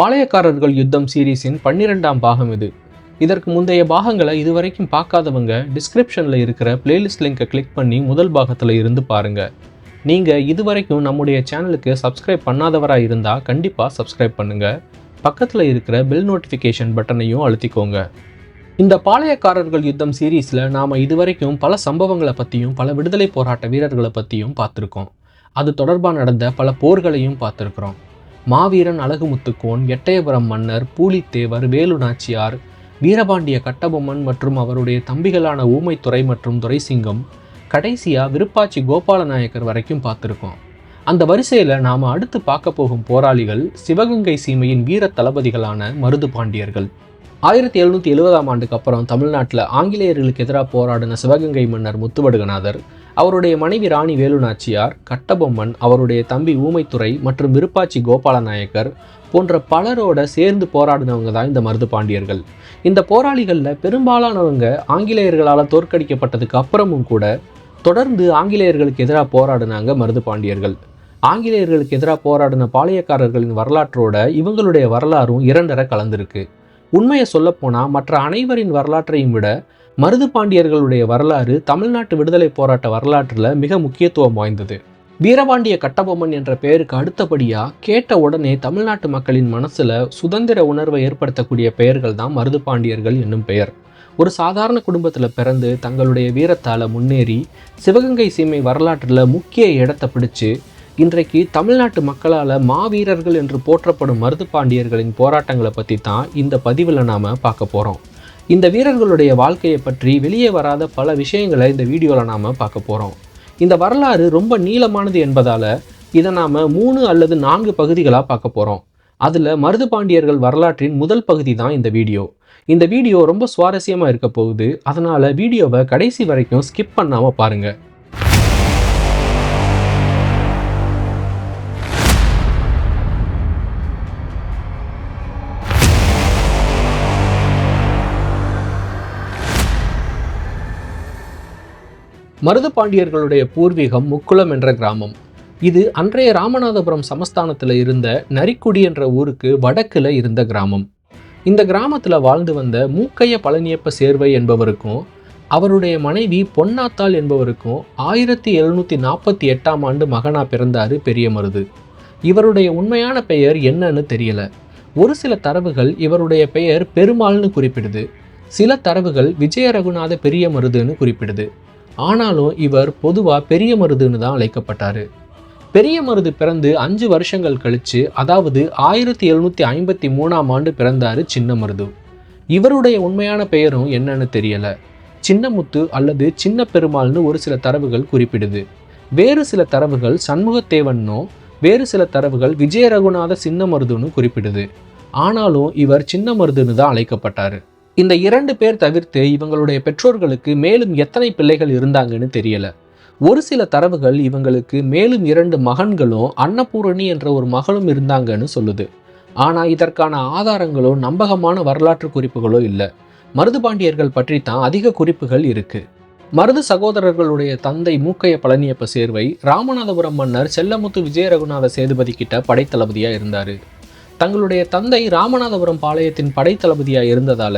பாளையக்காரர்கள் யுத்தம் சீரீஸின் பன்னிரெண்டாம் பாகம் இது. இதற்கு முந்தைய பாகங்களை இதுவரைக்கும் பார்க்காதவங்க டிஸ்கிரிப்ஷனில் இருக்கிற பிளேலிஸ்ட் லிங்கை கிளிக் பண்ணி முதல் பாகத்தில் இருந்து பாருங்க. நீங்கள் இதுவரைக்கும் நம்முடைய சேனலுக்கு சப்ஸ்கிரைப் பண்ணாதவராக இருந்தால் கண்டிப்பாக சப்ஸ்கிரைப் பண்ணுங்கள் பக்கத்தில் இருக்கிற பெல் நோட்டிஃபிகேஷன் பட்டனையும் அழுத்திக்கோங்க. இந்த பாளையக்காரர்கள் யுத்தம் சீரீஸில் நாம் இதுவரைக்கும் பல சம்பவங்களை பற்றியும் பல விடுதலை போராட்ட வீரர்களை பற்றியும் பார்த்துருக்கோம். அது தொடர்பாக நடந்த பல போர்களையும் பார்த்துருக்குறோம். மாவீரன் அழகுமுத்துக்கோன் எட்டயபுரம் மன்னர் பூலித்தேவர் வேலு நாச்சியார் வீரபாண்டிய கட்டபொம்மன் மற்றும் அவருடைய தம்பிகளான ஊமைத்துறை மற்றும் துரைசிங்கம் கடைசியாக விருப்பாச்சி கோபாலநாயக்கர் வரைக்கும் பார்த்துருக்கோம். அந்த வரிசையில் நாம் அடுத்து பார்க்க போகும் போராளிகள் சிவகங்கை சீமையின் வீர தளபதிகளான மருது பாண்டியர்கள். ஆயிரத்தி எழுநூற்றி எழுபதாம் ஆண்டுக்கு அப்புறம் தமிழ்நாட்டில் ஆங்கிலேயர்களுக்கு எதிராக போராடின சிவகங்கை மன்னர் முத்துவடுகநாதர் அவருடைய மனைவி ராணி வேலு நாச்சியார் கட்டபொம்மன் அவருடைய தம்பி ஊமைத்துறை மற்றும் விருப்பாச்சி கோபாலநாயக்கர் போன்ற பலரோட சேர்ந்து போராடினவங்க தான் இந்த மருது பாண்டியர்கள். இந்த போராளிகளில் பெரும்பாலானவங்க ஆங்கிலேயர்களால் தோற்கடிக்கப்பட்டதுக்கு அப்புறமும் கூட தொடர்ந்து ஆங்கிலேயர்களுக்கு எதிராக போராடினாங்க மருது பாண்டியர்கள். ஆங்கிலேயர்களுக்கு எதிராக போராடின பாளையக்காரர்களின் வரலாற்றோட இவங்களுடைய வரலாறும் இரண்டரை கலந்திருக்கு. உண்மையை சொல்லப்போனால் மற்ற அனைவரின் வரலாற்றையும் விட மருது பாண்டியர்களுடைய வரலாறு தமிழ்நாட்டு விடுதலை போராட்ட வரலாற்றில் மிக முக்கியத்துவம் வாய்ந்தது. வீரபாண்டிய கட்டபொம்மன் என்ற பெயருக்கு அடுத்தபடியாக கேட்ட உடனே தமிழ்நாட்டு மக்களின் மனசில் சுதந்திர உணர்வை ஏற்படுத்தக்கூடிய பெயர்கள் தான் மருது பாண்டியர்கள் என்னும் பெயர். ஒரு சாதாரண குடும்பத்தில் பிறந்து தங்களுடைய வீரத்தால் முன்னேறி சிவகங்கை சீமை வரலாற்றில் முக்கிய இடத்தை பிடிச்சு இன்றைக்கு தமிழ்நாட்டு மக்களால் மாவீரர்கள் என்று போற்றப்படும் மருது பாண்டியர்களின் போராட்டங்களை பற்றி தான் இந்த பதிவில் நாம் பார்க்க போகிறோம் இந்த வீரர்களுடைய வாழ்க்கையை பற்றி வெளியே வராத பல விஷயங்களை இந்த வீடியோவில் நாம் பார்க்க போகிறோம் இந்த வரலாறு ரொம்ப நீளமானது என்பதால் இதை நாம் மூணு அல்லது நான்கு பகுதிகளாக பார்க்க போகிறோம் அதில் மருது பாண்டியர்கள் வரலாற்றின் முதல் பகுதி தான் இந்த வீடியோ. இந்த வீடியோ ரொம்ப சுவாரஸ்யமாக இருக்க போகுது. அதனால் வீடியோவை கடைசி வரைக்கும் ஸ்கிப் பண்ணாமல் பாருங்கள் மருது பாண்டியர்களுடைய பூர்வீகம் முக்குளம் என்ற கிராமம். இது அன்றைய ராமநாதபுரம் சமஸ்தானத்தில் இருந்த நரிக்குடி என்ற ஊருக்கு வடக்கில் இருந்த கிராமம். இந்த கிராமத்தில் வாழ்ந்து வந்த மூக்கைய பழனியப்ப சேர்வை என்பவருக்கும் அவருடைய மனைவி பொன்னாத்தாள் என்பவருக்கும் ஆயிரத்தி எழுநூற்றி நாற்பத்தி எட்டாம் ஆண்டு மகனா பிறந்தார் பெரிய மருது. இவருடைய உண்மையான பெயர் என்னன்னு தெரியல. ஒரு சில தரவுகள் இவருடைய பெயர் பெருமாள்னு குறிப்பிடுது. சில தரவுகள் விஜய ரகுநாத பெரிய மருதுன்னு குறிப்பிடுது. ஆனாலும் இவர் பொதுவாக பெரிய மருதுன்னு தான் அழைக்கப்பட்டார். பெரிய மருது பிறந்து அஞ்சு வருஷங்கள் கழித்து அதாவது ஆயிரத்தி எழுநூற்றி ஐம்பத்தி மூணாம் ஆண்டு பிறந்தார் சின்ன மருது. இவருடைய உண்மையான பெயரும் என்னன்னு தெரியலை. சின்னமுத்து அல்லது சின்ன பெருமாள்னு ஒரு சில தரவுகள் குறிப்பிடுது. வேறு சில தரவுகள் சண்முகத்தேவன்னோ வேறு சில தரவுகள் விஜய ரகுநாத சின்ன மருதுன்னு குறிப்பிடுது. ஆனாலும் இவர் சின்ன மருதுன்னு தான் அழைக்கப்பட்டார். இந்த இரண்டு பேர் தவிர்த்து இவங்களுடைய பெற்றோர்களுக்கு மேலும் எத்தனை பிள்ளைகள் இருந்தாங்கன்னு தெரியல. ஒரு சில தரவுகள் இவங்களுக்கு மேலும் இரண்டு மகன்களும் அன்னபூரணி என்ற ஒரு மகளும் இருந்தாங்கன்னு சொல்லுது. ஆனால் இதற்கான ஆதாரங்களோ நம்பகமான வரலாற்று குறிப்புகளோ இல்லை. மருது பாண்டியர்கள் பற்றி தான் அதிக குறிப்புகள் இருக்கு. மருது சகோதரர்களுடைய தந்தை மூக்கைய பழனியப்ப சேர்வை ராமநாதபுரம் மன்னர் செல்லமுத்து விஜய ரகுநாத சேதுபதி கிட்ட படைத்தளபதியாக இருந்தார். தங்களுடைய தந்தை ராமநாதபுரம் பாளையத்தின் படைத்தளபதியாக இருந்ததால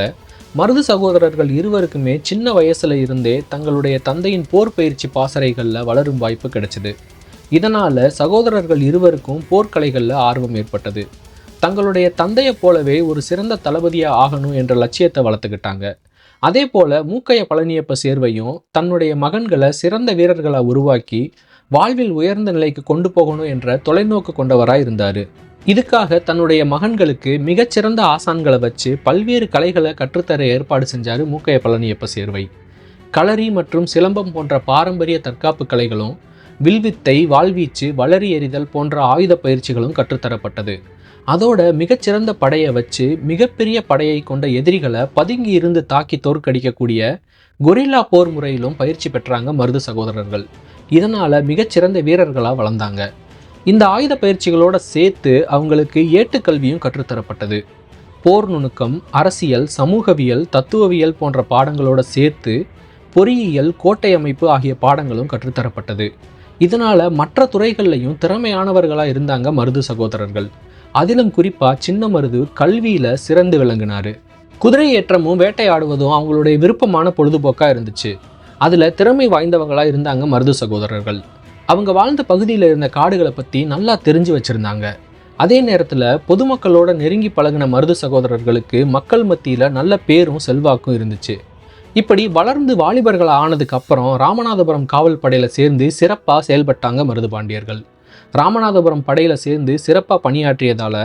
மருது சகோதரர்கள் இருவருக்குமே சின்ன வயசுல இருந்தே தங்களுடைய தந்தையின் போர் பயிற்சி பாசறைகளில் வளரும் வாய்ப்பு கிடைச்சது. இதனால் சகோதரர்கள் இருவருக்கும் போர்க்கலைகளில் ஆர்வம் ஏற்பட்டது. தங்களுடைய தந்தையைப் போலவே ஒரு சிறந்த தளபதியாக ஆகணும் என்ற லட்சியத்தை வளர்த்துக்கிட்டாங்க. அதே போல மூக்கைய பழனியப்ப சேர்வையும் தன்னுடைய மகன்களை சிறந்த வீரர்களை உருவாக்கி வாழ்வில் உயர்ந்த நிலைக்கு கொண்டு போகணும் என்ற தொலைநோக்கு கொண்டவராக இருந்தார். இதுக்காக தன்னுடைய மகன்களுக்கு மிகச்சிறந்த ஆசான்களை வச்சு பல்வேறு கலைகளை கற்றுத்தர ஏற்பாடு செஞ்சார் மூக்கைய பழனியப்ப சேர்வை. களரி மற்றும் சிலம்பம் போன்ற பாரம்பரிய தற்காப்பு கலைகளும் வில்வித்தை வாழ்வீச்சு வளரி எறிதல் போன்ற ஆயுத பயிற்சிகளும் கற்றுத்தரப்பட்டது. அதோட மிகச்சிறந்த படையை வச்சு மிகப்பெரிய படையை கொண்ட எதிரிகளை பதுங்கி இருந்து தாக்கி தோற்கடிக்கக்கூடிய கொரில்லா போர் முறையிலும் பயிற்சி பெற்றாங்க மருது சகோதரர்கள். இதனால் மிகச்சிறந்த வீரர்களாக வளர்ந்தாங்க. இந்த ஆயுத பயிற்சிகளோட சேர்த்து அவங்களுக்கு ஏட்டுக்கல்வியும் கற்றுத்தரப்பட்டது. போர் நுணுக்கம் அரசியல் சமூகவியல் தத்துவவியல் போன்ற பாடங்களோட சேர்த்து பொறியியல் கோட்டை அமைப்பு ஆகிய பாடங்களும் கற்றுத்தரப்பட்டது. இதனால் மற்ற துறைகள்லையும் திறமையானவர்களாக இருந்தாங்க மருது சகோதரர்கள். அதிலும் குறிப்பாக சின்ன மருது கல்வியில் சிறந்து விளங்கினார். குதிரை ஏற்றமும் வேட்டையாடுவதும் அவங்களுடைய விருப்பமான பொழுதுபோக்காக இருந்துச்சு. அதில் திறமை வாய்ந்தவங்களாக இருந்தாங்க மருது சகோதரர்கள். அவங்க வாழ்ந்த பகுதியில் இருந்த காடுகளை பற்றி நல்லா தெரிஞ்சு வச்சுருந்தாங்க. அதே நேரத்தில் பொதுமக்களோட நெருங்கி பழகின மருது சகோதரர்களுக்கு மக்கள் மத்தியில் நல்ல பேரும் செல்வாக்கும் இருந்துச்சு. இப்படி வளர்ந்து வாலிபர்கள் ஆனதுக்கு அப்புறம் ராமநாதபுரம் காவல் படையில் சேர்ந்து சிறப்பாக செயல்பட்டாங்க மருது பாண்டியர்கள். ராமநாதபுரம் படையில் சேர்ந்து சிறப்பாக பணியாற்றியதால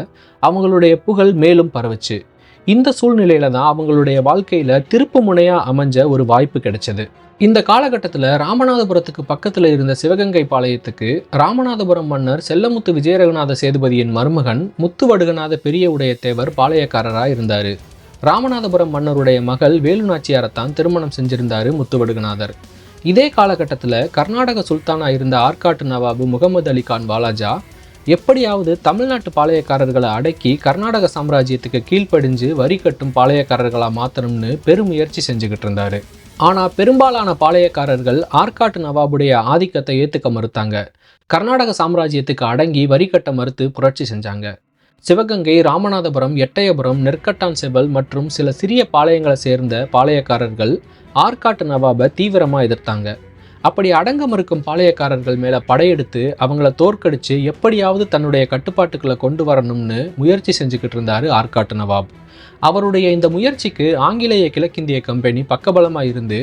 அவங்களுடைய புகழ் மேலும் பரவுச்சு. இந்த சூழ்நிலையில தான் அவங்களுடைய வாழ்க்கையில் திருப்பு முனையாக அமைஞ்ச ஒரு வாய்ப்பு கிடைச்சது. இந்த காலகட்டத்தில் ராமநாதபுரத்துக்கு பக்கத்தில் இருந்த சிவகங்கை பாளையத்துக்கு ராமநாதபுரம் மன்னர் செல்லமுத்து விஜயரகுநாத சேதுபதியின் மருமகன் முத்துவடுகநாத பெரிய உடையத்தேவர் பாளையக்காரராக இருந்தார். ராமநாதபுரம் மன்னருடைய மகள் வேலுநாச்சியாரத்தான் திருமணம் செஞ்சிருந்தாரு முத்துவடுகநாதர். இதே காலகட்டத்தில் கர்நாடக சுல்தானா இருந்த ஆற்காட்டு நவாபு முகமது அலி கான் வாலாஜா எப்படியாவது தமிழ்நாட்டு பாளையக்காரர்களை அடக்கி கர்நாடக சாம்ராஜ்யத்துக்கு கீழ்ப்படிஞ்சு வரி கட்டும் பாளையக்காரர்களாக மாற்றணும்னு பெருமுயற்சி செஞ்சுக்கிட்டு இருந்தாரு. ஆனால் பெரும்பாலான பாளையக்காரர்கள் ஆற்காட்டு நவாபுடைய ஆதிக்கத்தை ஏற்றுக்க மறுத்தாங்க. கர்நாடக சாம்ராஜ்யத்துக்கு அடங்கி வரி கட்ட மறுத்து புரட்சி செஞ்சாங்க. சிவகங்கை ராமநாதபுரம் எட்டயபுரம் நெற்கட்டான் செபல் மற்றும் சில சிறிய பாளையங்களை சேர்ந்த பாளையக்காரர்கள் ஆற்காட்டு நவாபை தீவிரமாக எதிர்த்தாங்க. அப்படி அடங்க மறுக்கும் பாளையக்காரர்கள் மேலே படையெடுத்து அவங்கள தோற்கடித்து எப்படியாவது தன்னுடைய கட்டுப்பாட்டுக்களை கொண்டு வரணும்னு முயற்சி செஞ்சுக்கிட்டு இருந்தார் ஆற்காட்டு நவாப். அவருடைய இந்த முயற்சிக்கு ஆங்கிலேய கிழக்கிந்திய கம்பெனி பக்கபலமாக இருந்து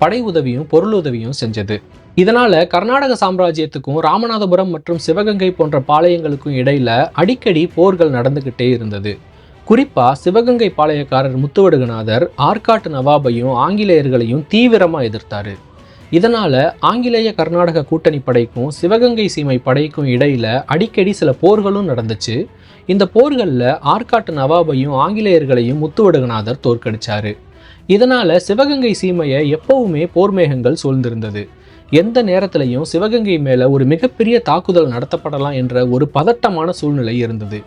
படை உதவியும் பொருள் உதவியும் செஞ்சது. இதனால கர்நாடக சாம்ராஜ்யத்துக்கும் ராமநாதபுரம் மற்றும் சிவகங்கை போன்ற பாளையங்களுக்கும் இடையில அடிக்கடி போர்கள் நடந்துகிட்டே இருந்தது. குறிப்பா சிவகங்கை பாளையக்காரர் முத்துவடுகநாதர் ஆற்காட்டு நவாபையும் ஆங்கிலேயர்களையும் தீவிரமா எதிர்த்தாரு. இதனால ஆங்கிலேய கர்நாடக கூட்டணி படைக்கும் சிவகங்கை சீமை படைக்கும் இடையில அடிக்கடி சில போர்களும் நடந்துச்சு. இந்த போர்களில் ஆற்காட்டு நவாபையும் ஆங்கிலேயர்களையும் முத்துவடுகநாதர் தோற்கடிச்சார். இதனால் சிவகங்கை சீமையை எப்பவுமே போர்மேகங்கள் சூழ்ந்திருந்தது. எந்த நேரத்திலையும் சிவகங்கை மேலே ஒரு மிகப்பெரிய தாக்குதல் நடத்தப்படலாம் என்ற ஒரு பதட்டமான சூழ்நிலை இருந்தது.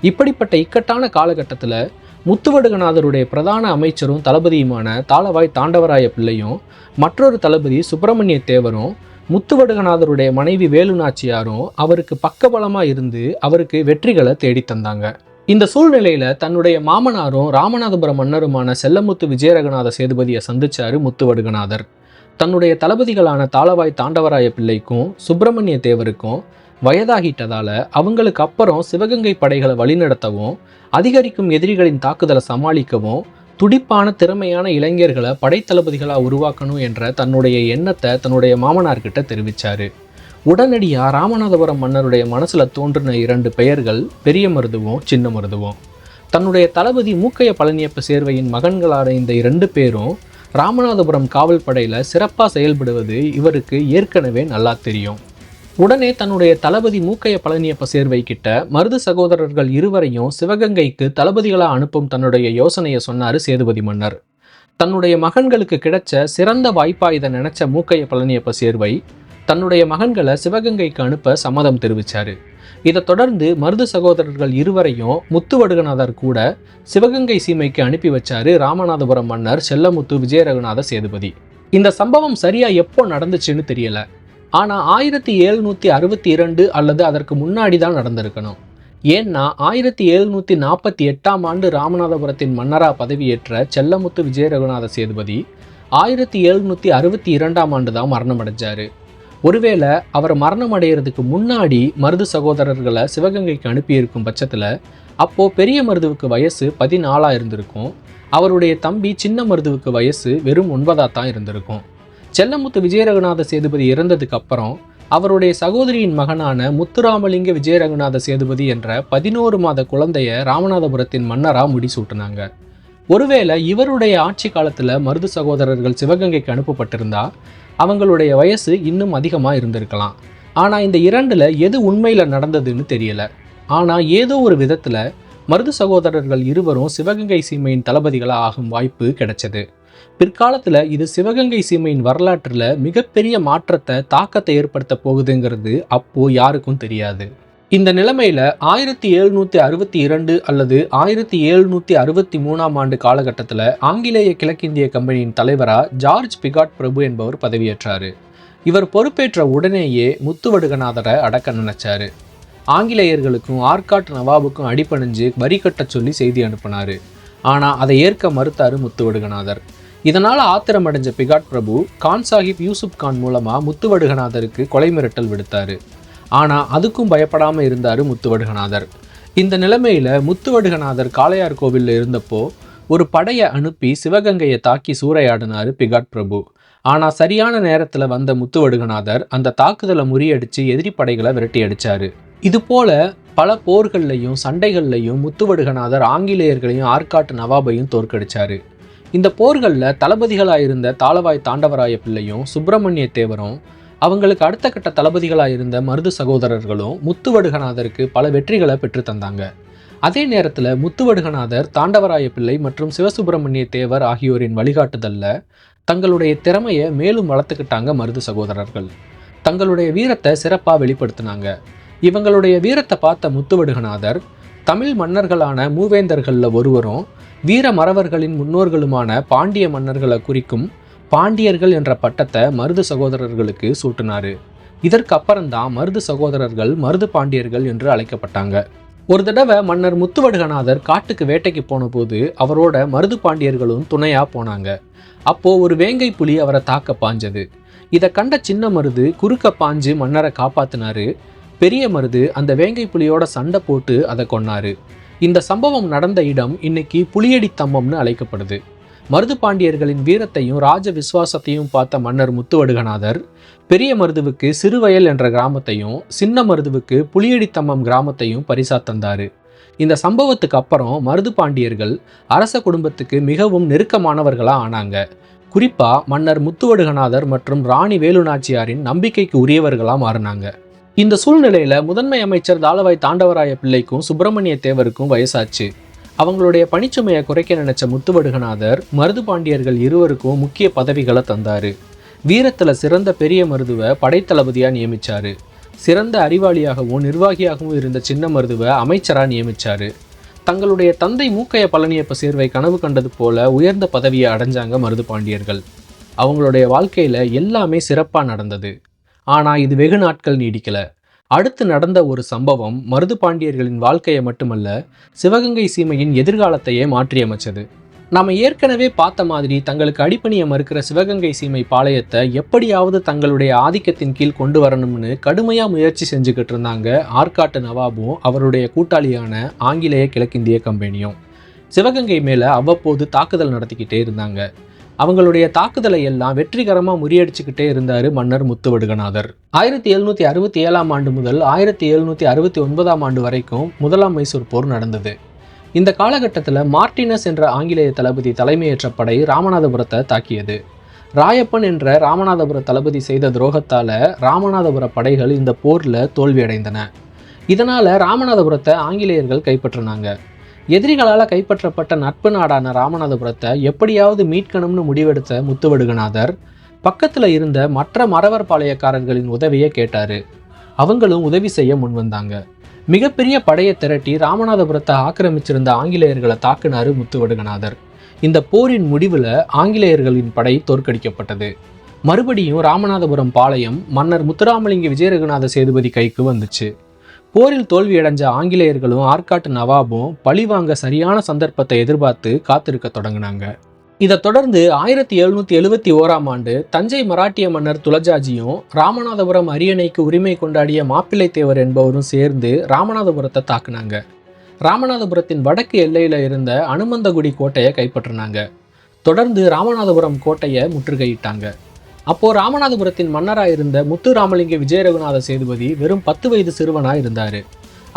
இப்படிப்பட்ட இக்கட்டான காலகட்டத்தில் முத்துவடுகநாதருடைய பிரதான அமைச்சரும் தளபதியுமான தாளவாய் தாண்டவராய பிள்ளையும் மற்றொரு தளபதி சுப்பிரமணிய தேவரும் முத்துவடுகநாதருடைய மனைவி வேலுநாச்சியாரும் அவருக்கு பக்கபலமாக இருந்து அவருக்கு வெற்றிகளை தேடி தந்தாங்க. இந்த சூழ்நிலையில தன்னுடைய மாமனாரும் ராமநாதபுரம் மன்னருமான செல்லமுத்து விஜயரகநாத சேதுபதியை சந்திச்சாரு முத்துவடுகநாதர். தன்னுடைய தளபதிகளான தாளவாய் தாண்டவராய பிள்ளைக்கும் சுப்பிரமணிய தேவருக்கும் வயதாகிட்டதால அவங்களுக்கு அப்புறம் சிவகங்கை படைகளை வழிநடத்தவும் அதிகரிக்கும் எதிரிகளின் தாக்குதலை சமாளிக்கவும் துடிப்பான திறமையான இளைஞர்களை படைத்தளபதிகளாக உருவாக்கணும் என்ற தன்னுடைய எண்ணத்தை தன்னுடைய மாமனார்கிட்ட தெரிவித்தார் உடனடியாக ராமநாதபுரம் மன்னருடைய மனசில் தோன்றின இரண்டு பெயர்கள் பெரிய மருதுவும் சின்ன மருதுவும். தன்னுடைய தளபதி மூக்கைய பழனியப்ப சேர்வையின் மகன்களான இந்த இரண்டு பேரும் ராமநாதபுரம் காவல் படையில் சிறப்பாக செயல்படுவது இவருக்கு ஏற்கனவே நல்லா தெரியும். உடனே தன்னுடைய தளபதி மூக்கைய பழனியப்ப சேர்வை கிட்ட மருது சகோதரர்கள் இருவரையும் சிவகங்கைக்கு தளபதிகளாக அனுப்பும் தன்னுடைய யோசனையை சொன்னார் சேதுபதி மன்னர். தன்னுடைய மகன்களுக்கு கிடைச்ச சிறந்த வாய்ப்பா இதை நினைச்ச மூக்கைய பழனியப்ப சேர்வை தன்னுடைய மகன்களை சிவகங்கைக்கு அனுப்ப சம்மதம் தெரிவித்தார் இதை தொடர்ந்து மருது சகோதரர்கள் இருவரையும் முத்துவடுகநாதர் கூட சிவகங்கை சீமைக்கு அனுப்பி வச்சாரு ராமநாதபுரம் மன்னர் செல்லமுத்து விஜயரகுநாத சேதுபதி. இந்த சம்பவம் சரியா எப்போ நடந்துச்சுன்னு தெரியல. ஆனால் ஆயிரத்தி எழுநூற்றி அறுபத்தி இரண்டு அல்லது அதற்கு முன்னாடி தான் நடந்திருக்கணும். ஏன்னா ஆயிரத்தி எழுநூற்றி நாற்பத்தி எட்டாம் ஆண்டு ராமநாதபுரத்தின் மன்னராக பதவியேற்ற செல்லமுத்து விஜயரகுநாத சேதுபதி ஆயிரத்தி எழுநூற்றி அறுபத்தி இரண்டாம் ஆண்டு தான் மரணம் ஒருவேளை அவர் மரணம் அடைகிறதுக்கு முன்னாடி மருது சகோதரர்களை சிவகங்கைக்கு அனுப்பியிருக்கும் பட்சத்தில் அப்போது பெரிய மருதுவுக்கு வயசு பதினாலாக இருந்திருக்கும். அவருடைய தம்பி சின்ன மருதுவுக்கு வயசு வெறும் ஒன்பதாக தான் இருந்திருக்கும். செல்லமுத்து விஜயரகுநாத சேதுபதி இறந்ததுக்கு அப்புறம் அவருடைய சகோதரியின் மகனான முத்துராமலிங்க விஜயரகுநாத சேதுபதி என்ற பதினோரு மாத குழந்தைய ராமநாதபுரத்தின் மன்னரா முடிசூட்டினாங்க. ஒருவேளை இவருடைய ஆட்சி காலத்துல மருது சகோதரர்கள் சிவகங்கைக்கு அனுப்பப்பட்டிருந்தா அவங்களுடைய வயசு இன்னும் அதிகமா இருந்திருக்கலாம். ஆனா இந்த இரண்டுல எது உண்மையில நடந்ததுன்னு தெரியல. ஆனா ஏதோ ஒரு விதத்துல மருது சகோதரர்கள் இருவரும் சிவகங்கை சீமையின் தளபதிகளாக ஆகும் வாய்ப்பு கிடைச்சது. பிற்காலத்தில் இது சிவகங்கை சீமையின் வரலாற்றில் மிகப்பெரிய மாற்றத்தை தாக்கத்தை ஏற்படுத்த போகுதுங்கிறது அப்போது யாருக்கும் தெரியாது. இந்த நிலைமையில் ஆயிரத்தி எழுநூற்றி அறுபத்தி இரண்டு அல்லது ஆயிரத்தி எழுநூற்றி அறுபத்தி மூணாம் ஆண்டு காலகட்டத்தில் ஆங்கிலேய கிழக்கிந்திய கம்பெனியின் தலைவராக ஜார்ஜ் பிகாட் பிரபு என்பவர் பதவியேற்றார். இவர் பொறுப்பேற்ற உடனேயே முத்துவடுகநாதரை அடக்க நினைச்சாரு. ஆங்கிலேயர்களுக்கும் ஆர்காட் நவாபுக்கும் அடிப்பணிஞ்சு வரி கட்ட சொல்லி செய்தி அனுப்பினாரு. ஆனால் அதை ஏற்க மறுத்தார் முத்துவடுகநாதர். இதனால் ஆத்திரமடைஞ்ச பிகாட் பிரபு கான் சாஹிப் யூசுப் கான் மூலமாக முத்துவடுகநாதருக்கு கொலை மிரட்டல் விடுத்தார். ஆனால் அதுக்கும் பயப்படாமல் இருந்தார் முத்துவடுகநாதர். இந்த நிலைமையில் முத்துவடுகநாதர் காளையார் கோவிலில் இருந்தப்போ ஒரு படையை அனுப்பி சிவகங்கையை தாக்கி சூறையாடினார் பிகாட் பிரபு. ஆனால் சரியான நேரத்தில் வந்த முத்துவடுகநாதர் அந்த தாக்குதலை முறியடித்து எதிரி படைகளை விரட்டி அடித்தார் இது போல பல போர்கள்லையும் சண்டைகள்லையும் முத்துவடுகநாதர் ஆங்கிலேயர்களையும் ஆற்காட்டு நவாபையும் தோற்கடிச்சாரு. இந்த போர்களில் தளபதிகளாக இருந்த தாளவாய் தாண்டவராய பிள்ளையும் சுப்பிரமணிய தேவரும் அவங்களுக்கு அடுத்த கட்ட தளபதிகளாக இருந்த மருது சகோதரர்களும் முத்துவடுகநாதருக்கு பல வெற்றிகளை பெற்று தந்தாங்க. அதே நேரத்தில் முத்துவடுகநாதர் தாண்டவராய பிள்ளை மற்றும் சிவசுப்பிரமணிய தேவர் ஆகியோரின் வழிகாட்டுதலில் தங்களுடைய திறமையை மேலும் வளர்த்துக்கிட்டாங்க மருது சகோதரர்கள். தங்களுடைய வீரத்தை சிறப்பாக வெளிப்படுத்தினாங்க. இவங்களுடைய வீரத்தை பார்த்த முத்துவடுகநாதர் தமிழ் மன்னர்களான மூவேந்தர்களில் ஒருவரும் வீர மறவர்களின் முன்னோர்களுமான பாண்டிய மன்னர்களை குறிக்கும் பாண்டியர்கள் என்ற பட்டத்தை மருது சகோதரர்களுக்கு சூட்டினாரு. இதற்கப்புறம்தான் மருது சகோதரர்கள் மருது பாண்டியர்கள் என்று அழைக்கப்பட்டாங்க. ஒரு தடவை மன்னர் முத்துவடுகநாதர் காட்டுக்கு வேட்டைக்கு போனபோது அவரோட மருது பாண்டியர்களும் துணையா போனாங்க. அப்போ ஒரு வேங்கை புலி அவரை தாக்க பாஞ்சது. இதை கண்ட சின்ன மருது குறுக்க பாஞ்சு மன்னரை காப்பாத்தினாரு. பெரிய மருது அந்த வேங்கை புலியோட சண்டை போட்டு அதை கொன்னாரு. இந்த சம்பவம் நடந்த இடம் இன்னைக்கு புலியடி தம்மம்னு அழைக்கப்படுது. மருது பாண்டியர்களின் வீரத்தையும் ராஜ விசுவாசத்தையும் பார்த்த மன்னர் முத்துவடுகநாதர் பெரிய மருதுவுக்கு சிறுவயல் என்ற கிராமத்தையும் சின்ன மருதுவுக்கு புலியடித்தம்மம் கிராமத்தையும் பரிசா தந்தாரு. இந்த சம்பவத்துக்கு அப்புறம் மருது பாண்டியர்கள் அரச குடும்பத்துக்கு மிகவும் நெருக்கமானவர்களாக ஆனாங்க. குறிப்பாக மன்னர் முத்துவடுகநாதர் மற்றும் ராணி வேலுநாச்சியாரின் நம்பிக்கைக்கு உரியவர்களாக மாறினாங்க. இந்த சூழ்நிலையில முதன்மை அமைச்சர் தாளவாய் தாண்டவராய பிள்ளைக்கும் சுப்பிரமணிய தேவருக்கும் வயசாச்சு. அவங்களுடைய பணிச்சுமையை குறைக்க நினைச்ச முத்துவடுகநாதர் மருது பாண்டியர்கள் இருவருக்கும் முக்கிய பதவிகளை தந்தாரு. வீரத்துல சிறந்த பெரிய மருதுவை படைத்தளபதியா நியமிச்சாரு. சிறந்த அறிவாளியாகவும் நிர்வாகியாகவும் இருந்த சின்ன மருதுவை அமைச்சரா நியமிச்சாரு. தங்களுடைய தந்தை மூக்கைய பழனியப்ப சேர்வை கனவு கண்டது போல உயர்ந்த பதவியை அடைஞ்சாங்க மருது பாண்டியர்கள். அவங்களுடைய வாழ்க்கையில எல்லாமே சிறப்பாக நடந்தது. ஆனால் இது வெகு நாட்கள் நீடிக்கல. அடுத்து நடந்த ஒரு சம்பவம் மருது பாண்டியர்களின் வாழ்க்கையை மட்டுமல்ல சிவகங்கை சீமையின் எதிர்காலத்தையே மாற்றியமைச்சது. நாம் ஏற்கனவே பார்த்த மாதிரி தங்களுக்கு அடிப்பணியை மறுக்கிற சிவகங்கை சீமை பாளையத்தை எப்படியாவது தங்களுடைய ஆதிக்கத்தின் கீழ் கொண்டு வரணும்னு கடுமையாக முயற்சி செஞ்சுக்கிட்டு இருந்தாங்க ஆற்காட்டு நவாபும் அவருடைய கூட்டாளியான ஆங்கிலேய கிழக்கிந்திய கம்பெனியும். சிவகங்கை மேலே அவ்வப்போது தாக்குதல் நடத்திக்கிட்டே இருந்தாங்க. அவங்களுடைய தாக்குதலை எல்லாம் வெற்றிகரமாக முறியடிச்சுக்கிட்டே இருந்தார் மன்னர் முத்துவடுகநாதர். ஆயிரத்தி எழுநூற்றி அறுபத்தி ஏழாம் ஆண்டு முதல் ஆயிரத்தி எழுநூற்றி அறுபத்தி ஒன்பதாம் ஆண்டு வரைக்கும் முதலாம் மைசூர் போர் நடந்தது. இந்த காலகட்டத்தில் மார்டினஸ் என்ற ஆங்கிலேய தளபதி தலைமையேற்ற படை ராமநாதபுரத்தை தாக்கியது. ராயப்பன் என்ற ராமநாதபுர தளபதி செய்த துரோகத்தால் ராமநாதபுர படைகள் இந்த போரில் தோல்வியடைந்தன. இதனால் ராமநாதபுரத்தை ஆங்கிலேயர்கள் கைப்பற்றினாங்க. எதிரிகளால் கைப்பற்றப்பட்ட நட்பு நாடான ராமநாதபுரத்தை எப்படியாவது மீட்கணும்னு முடிவெடுத்த முத்துவடுகநாதர் பக்கத்தில் இருந்த மற்ற மறவர் பாளையக்காரர்களின் உதவியை கேட்டார். அவங்களும் உதவி செய்ய முன்வந்தாங்க மிகப்பெரிய படையை திரட்டி ராமநாதபுரத்தை ஆக்கிரமிச்சிருந்த ஆங்கிலேயர்களை தாக்குனாரு முத்துவடுகநாதர். இந்த போரின் முடிவில் ஆங்கிலேயர்களின் படை தோற்கடிக்கப்பட்டது. மறுபடியும் ராமநாதபுரம் பாளையம் மன்னர் முத்துராமலிங்க விஜயரகுநாத சேதுபதி கைக்கு வந்துச்சு. போரில் தோல்வியடைஞ்ச ஆங்கிலேயர்களும் ஆற்காட்டு நவாபும் பழிவாங்க சரியான சந்தர்ப்பத்தை எதிர்பார்த்து காத்திருக்க தொடங்கினாங்க. இதைத் தொடர்ந்து ஆயிரத்தி எழுநூத்தி எழுபத்தி ஓராம் ஆண்டு தஞ்சை மராட்டிய மன்னர் துளஜாஜியும் ராமநாதபுரம் அரியணைக்கு உரிமை கொண்டாடிய மாப்பிள்ளை தேவர் என்பவரும் சேர்ந்து ராமநாதபுரத்தை தாக்குனாங்க. ராமநாதபுரத்தின் வடக்கு எல்லையில இருந்த அனுமந்தகுடி கோட்டையை கைப்பற்றினாங்க. தொடர்ந்து ராமநாதபுரம் கோட்டையை முற்றுகையிட்டாங்க. அப்போ ராமநாதபுரத்தின் மன்னராக இருந்த முத்து ராமலிங்க விஜயரகுநாத சேதுபதி வெறும் பத்து வயது சிறுவனாக இருந்தார்.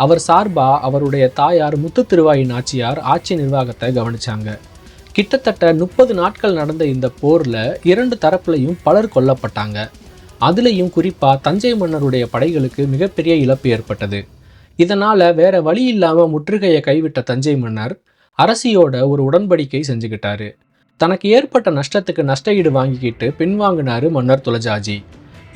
அவர் சார்பா அவருடைய தாயார் முத்து திருவாயின் நாச்சியார் ஆட்சி நிர்வாகத்தை கவனிச்சாங்க. கிட்டத்தட்ட முப்பது நாட்கள் நடந்த இந்த போரில் இரண்டு தரப்புலையும் பலர் கொல்லப்பட்டாங்க. அதுலேயும் குறிப்பாக தஞ்சை மன்னருடைய படைகளுக்கு மிகப்பெரிய இழப்பு ஏற்பட்டது. இதனால் வேற வழி இல்லாமல் முற்றுகையை கைவிட்ட தஞ்சை மன்னர் அரசியோட ஒரு உடன்படிக்கை செஞ்சுக்கிட்டாரு. தனக்கு ஏற்பட்ட நஷ்டத்துக்கு நஷ்ட ஈடு வாங்கிக்கிட்டு பின்வாங்கினாரு மன்னர் துளஜாஜி.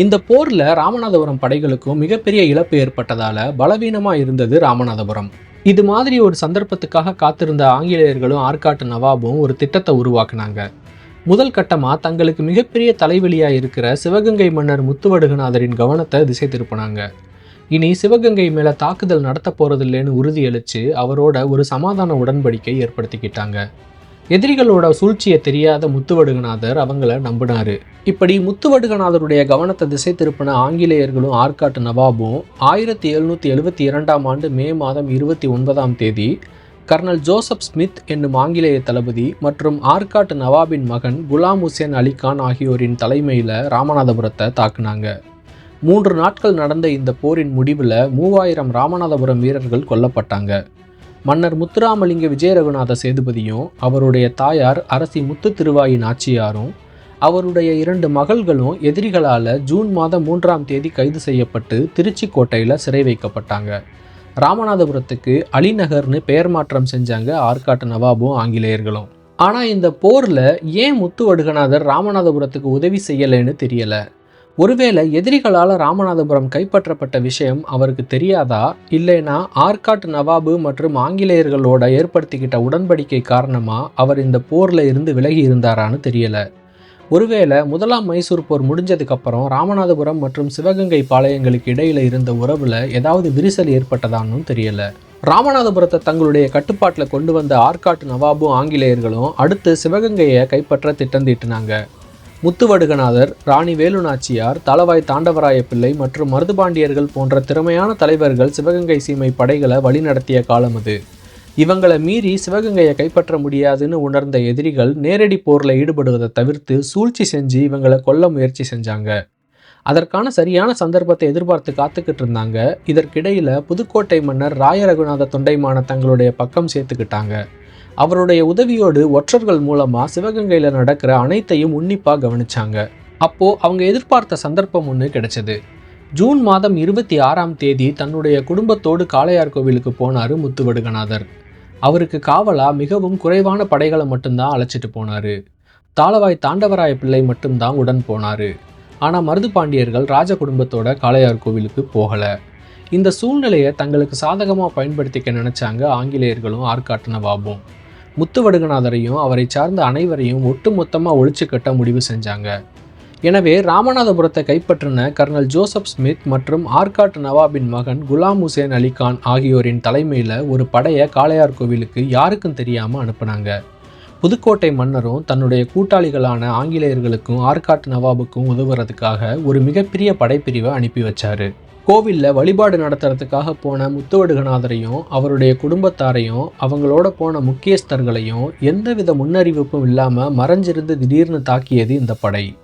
இந்த போரில் ராமநாதபுரம் படைகளுக்கும் மிகப்பெரிய இழப்பு ஏற்பட்டதால் பலவீனமாக இருந்தது ராமநாதபுரம். இது மாதிரி ஒரு சந்தர்ப்பத்துக்காக காத்திருந்த ஆங்கிலேயர்களும் ஆற்காட்டு நவாபும் ஒரு திட்டத்தை உருவாக்குனாங்க. முதல் கட்டமாக தங்களுக்கு மிகப்பெரிய தலைவலியாக இருக்கிற சிவகங்கை மன்னர் முத்துவடுகநாதரின் கவனத்தை திசை திருப்பினாங்க. இனி சிவகங்கை மேலே தாக்குதல் நடத்த போகிறதில்லைன்னு உறுதியளித்து அவரோட ஒரு சமாதான உடன்படிக்கை ஏற்படுத்திக்கிட்டாங்க. எதிரிகளோட சூழ்ச்சியை தெரியாத முத்துவடுகநாதர் அவங்கள நம்பினாரு. இப்படி முத்துவடுகநாதருடைய கவனத்தை திசை திருப்பின ஆங்கிலேயர்களும் ஆற்காட்டு நவாபும் ஆயிரத்தி எழுநூற்றி எழுபத்தி இரண்டாம் ஆண்டு மே மாதம் இருபத்தி ஒன்பதாம் தேதி கர்னல் ஜோசப் ஸ்மித் என்னும் ஆங்கிலேய தளபதி மற்றும் ஆற்காட்டு நவாபின் மகன் குலாம் ஹுசேன் அலிகான் ஆகியோரின் தலைமையில் ராமநாதபுரத்தை தாக்குனாங்க. மூன்று நாட்கள் நடந்த இந்த போரின் முடிவில் மூவாயிரம் ராமநாதபுரம் வீரர்கள் கொல்லப்பட்டாங்க. மன்னர் முத்துராமலிங்க விஜயரகுநாத சேதுபதியும் அவருடைய தாயார் அரசி முத்து திருவாயி நாச்சியாரும் அவருடைய இரண்டு மகள்களும் எதிரிகளால் ஜூன் மாதம் மூன்றாம் தேதி கைது செய்யப்பட்டு திருச்சி கோட்டையில் சிறை வைக்கப்பட்டாங்க. ராமநாதபுரத்துக்கு அலிநகர்னு பெயர் மாற்றம் செஞ்சாங்க ஆற்காட்டு நவாபும் ஆங்கிலேயர்களும். ஆனால் இந்த போரில் ஏன் முத்து வடுகநாதர் ராமநாதபுரத்துக்கு உதவி செய்யலைன்னு தெரியலை. ஒருவேளை எதிரிகளால் ராமநாதபுரம் கைப்பற்றப்பட்ட விஷயம் அவருக்கு தெரியாதா? இல்லைனா ஆர்காட் நவாபு மற்றும் ஆங்கிலேயர்களோட ஏற்படுத்திக்கிட்ட உடன்படிக்கை காரணமாக அவர் இந்த போரில் இருந்து விலகி இருந்தாரான்னு தெரியல. ஒருவேளை முதலாம் மைசூர் போர் முடிஞ்சதுக்கப்புறம் ராமநாதபுரம் மற்றும் சிவகங்கை பாளையங்களுக்கு இடையில இருந்த உறவில் ஏதாவது விரிசல் ஏற்பட்டதான்னு தெரியல. ராமநாதபுரத்தை தங்களுடைய கட்டுப்பாட்டில் கொண்டு வந்த ஆர்காட் நவாபும் ஆங்கிலேயர்களும் அடுத்து சிவகங்கையை கைப்பற்ற திட்டம் தீட்டினாங்க முத்துவடுகநாதர் ராணி வேலுநாச்சியார் தளவாய் தாண்டவராய பிள்ளை மற்றும் மருதுபாண்டியர்கள் போன்ற திறமையான தலைவர்கள் சிவகங்கை சீமை படைகளை வழிநடத்திய காலம் அது. இவங்களை மீறி சிவகங்கையை கைப்பற்ற முடியாதுன்னு உணர்ந்த எதிரிகள் நேரடி போரில் ஈடுபடுவதை தவிர்த்து சூழ்ச்சி செஞ்சு இவங்களை கொல்ல முயற்சி செஞ்சாங்க. அதற்கான சரியான சந்தர்ப்பத்தை எதிர்பார்த்து காத்துக்கிட்டு இருந்தாங்க. இதற்கிடையில் புதுக்கோட்டை மன்னர் ராய ரகுநாத தொண்டைமான தங்களுடைய பக்கம் சேர்த்துக்கிட்டாங்க. அவருடைய உதவியோடு ஒற்றர்கள் மூலமாக சிவகங்கையில் நடக்கிற அனைத்தையும் உன்னிப்பாக கவனிச்சாங்க. அப்போ அவங்க எதிர்பார்த்த சந்தர்ப்பம் ஒன்று கிடைச்சது. ஜூன் மாதம் இருபத்தி ஆறாம் தேதி தன்னுடைய குடும்பத்தோடு காளையார் கோவிலுக்கு போனார் முத்துவடுகநாதர். அவருக்கு காவலா மிகவும் குறைவான படைகளை மட்டும்தான் அழைச்சிட்டு போனார். தாளவாய் தாண்டவராய பிள்ளை மட்டும்தான் உடன் போனார். ஆனால் மருது பாண்டியர்கள் ராஜ குடும்பத்தோட காளையார் கோவிலுக்கு போகலை. இந்த சூழ்நிலையை தங்களுக்கு சாதகமாக பயன்படுத்திக்க நினச்சாங்க ஆங்கிலேயர்களும் ஆர்காட்டின பாபும். முத்துவடுகநாதரையும் அவரை சார்ந்த அனைவரையும் ஒட்டுமொத்தமாக ஒழிச்சு கட்ட முடிவு செஞ்சாங்க. எனவே ராமநாதபுரத்தை கைப்பற்றின கர்னல் ஜோசப் ஸ்மித் மற்றும் ஆர்காட் நவாபின் மகன் குலாம் ஹுசேன் அலிகான் ஆகியோரின் தலைமையில் ஒரு படையை காளையார் கோவிலுக்கு யாருக்கும் தெரியாமல் அனுப்புனாங்க. புதுக்கோட்டை மன்னரும் தன்னுடைய கூட்டாளிகளான ஆங்கிலேயர்களுக்கும் ஆர்காட் நவாபுக்கும் உதவுறதுக்காக ஒரு மிகப்பெரிய படைப்பிரிவை அனுப்பி வச்சாரு. கோவிலில் வழிபாடு நடத்துறதுக்காக போன முத்துவடுகநாதரையும் அவருடைய குடும்பத்தாரையும் அவங்களோட போன முக்கியஸ்தர்களையும் எந்தவித முன்னறிவிப்பும் இல்லாமல் மறைஞ்சிருந்து திடீர்னு தாக்கியது இந்த படை.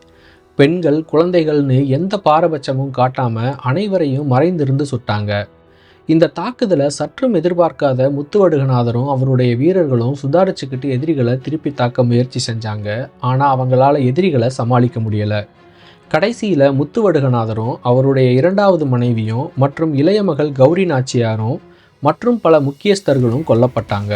பெண்கள் குழந்தைகள்னு எந்த பாரபட்சமும் காட்டாமல் அனைவரையும் மறைந்திருந்து சுட்டாங்க. இந்த தாக்குதலை சற்றும் எதிர்பார்க்காத முத்துவடுகநாதரும் அவருடைய வீரர்களும் சுதாரிச்சுக்கிட்டு எதிரிகளை திருப்பி தாக்க முயற்சி செஞ்சாங்க. ஆனால் அவங்களால எதிரிகளை சமாளிக்க முடியலை. கடைசியில் முத்துவடுகநாதரும் அவருடைய இரண்டாவது மனைவியும் மற்றும் இளைய மகள் கௌரி நாச்சியாரும் மற்றும் பல முக்கியஸ்தர்களும் கொல்லப்பட்டாங்க.